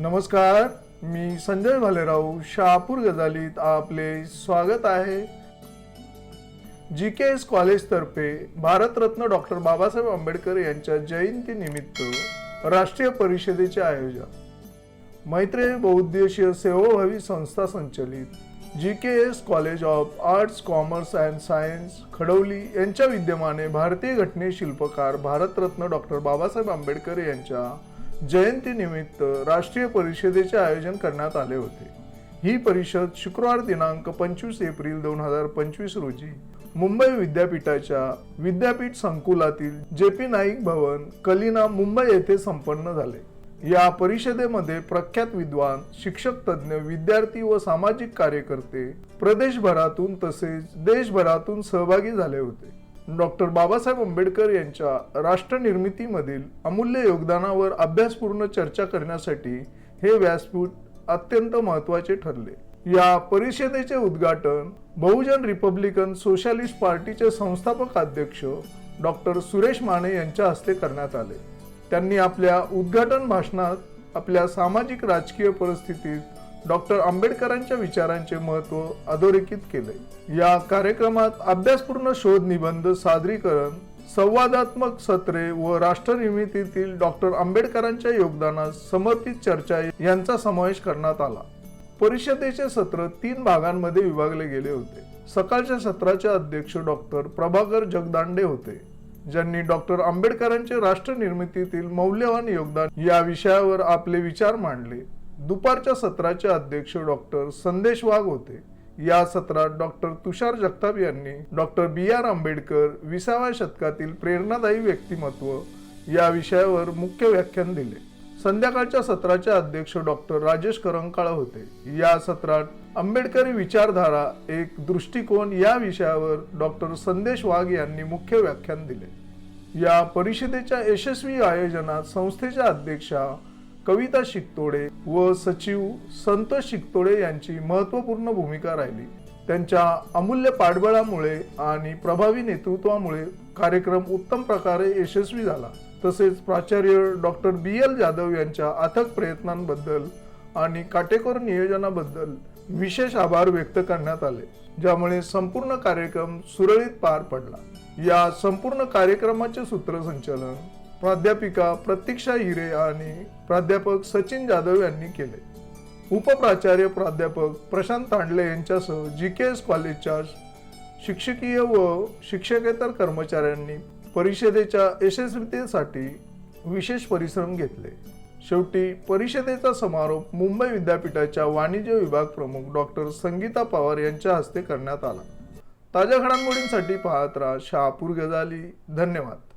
नमस्कार मी संजय भालेराव शहापूर गजालीत आपले स्वागत आहे. जी के एस कॉलेजतर्फे भारतरत्न डॉक्टर बाबासाहेब आंबेडकर यांच्या जयंतीनिमित्त राष्ट्रीय परिषदेचे आयोजन. मैत्रेय बहुउद्देशीय सेवाभावी संस्था संचलित G K S college of arts commerce and science Khadavli यांच्या विद्यमाने भारतीय घटने शिल्पकार भारतरत्न डॉक्टर बाबासाहेब आंबेडकर यांच्या जयंतीनिमित्त राष्ट्रीय परिषदेचे आयोजन करण्यात आले होते. ही परिषद शुक्रवार दिनांक पंचवीस एप्रिल दोन हजार पंचवीस रोजी मुंबई विद्यापीठाच्या विद्यापीठ संकुलातील जे पी नाईक भवन कलिना मुंबई येथे संपन्न झाले. या परिषदेमध्ये प्रख्यात विद्वान शिक्षक तज्ज्ञ विद्यार्थी व सामाजिक कार्यकर्ते प्रदेशभरातून तसेच देशभरातून सहभागी झाले होते. डॉक्टर बाबासाहेब आंबेडकर यांच्या राष्ट्रनिर्मितीमधील अमूल्य योगदानावर अभ्यासपूर्ण चर्चा करण्यासाठी हे व्यासपीठ अत्यंत महत्त्वाचे ठरले. या परिषदेचे उद्घाटन बहुजन रिपब्लिकन सोशलिस्ट पार्टीचे संस्थापक अध्यक्ष डॉक्टर सुरेश माने यांच्या हस्ते करण्यात आले. त्यांनी आपल्या उद्घाटन भाषणात आपल्या सामाजिक राजकीय परिस्थितीत डॉक्टर आंबेडकरांच्या विचारांचे महत्त्व अधोरेखित केले. या कार्यक्रमात अभ्यासपूर्ण शोध निबंध सादरीकरण संवादात्मक सत्रे व राष्ट्रनिर्मितीतील डॉक्टर आंबेडकरांच्या योगदानास समर्पित चर्चा यांचा समावेश करण्यात आला. परिषदेचे सत्र तीन भागांमध्ये विभागले गेले होते. सकाळच्या सत्राचे अध्यक्ष डॉक्टर प्रभाकर जगदांडे होते ज्यांनी डॉक्टर आंबेडकरांचे राष्ट्र निर्मितीतील मौल्यवान योगदान या विषयावर आपले विचार मांडले. दुपारच्या सत्राचे अध्यक्ष डॉक्टर संदेश वाघ होते. या सत्रात डॉक्टर तुषार जगताप यांनी डॉक्टर बी आर आंबेडकर विसाव्या शतकातील प्रेरणादायी व्यक्तिमत्व या विषयावर मुख्य व्याख्यान दिले. संध्याकाळच्या सत्राचे अध्यक्ष डॉक्टर राजेश करंकाळ होते. या सत्रात आंबेडकरी विचारधारा एक दृष्टिकोन या विषयावर डॉक्टर संदेश वाघ यांनी मुख्य व्याख्यान दिले. या परिषदेच्या यशस्वी आयोजनात संस्थेच्या अध्यक्षा कविता शिकतोडे व सचिव संतोष शिकतोडे यांची महत्त्वपूर्ण भूमिका राहिली. त्यांच्या अमूल्य पाठबळामुळे आणि प्रभावी नेतृत्वामुळे कार्यक्रम उत्तम प्रकारे यशस्वी झाला. तसेच प्राचार्य डॉक्टर बी एल जाधव यांच्या अथक प्रयत्नांबद्दल आणि काटेकोर नियोजनाबद्दल विशेष आभार व्यक्त करण्यात आले ज्यामुळे संपूर्ण कार्यक्रम सुरळीत पार पडला. या संपूर्ण कार्यक्रमाचे सूत्रसंचालन प्राध्यापिका प्रतीक्षा हिरे आणि प्राध्यापक सचिन जाधव यांनी केले. उपप्राचार्य प्राध्यापक प्रशांत तांडले यांच्यासह जी के एस कॉलेजच्या शिक्षकीय व शिक्षकेतर कर्मचाऱ्यांनी परिषदेच्या यशस्वीतेसाठी विशेष परिश्रम घेतले. शेवटी परिषदेचा समारोप मुंबई विद्यापीठाच्या वाणिज्य विभाग प्रमुख डॉक्टर संगीता पवार यांच्या हस्ते करण्यात आला. ताज्या घडामोडींसाठी पाहत राहा शहापूर गजाली. धन्यवाद.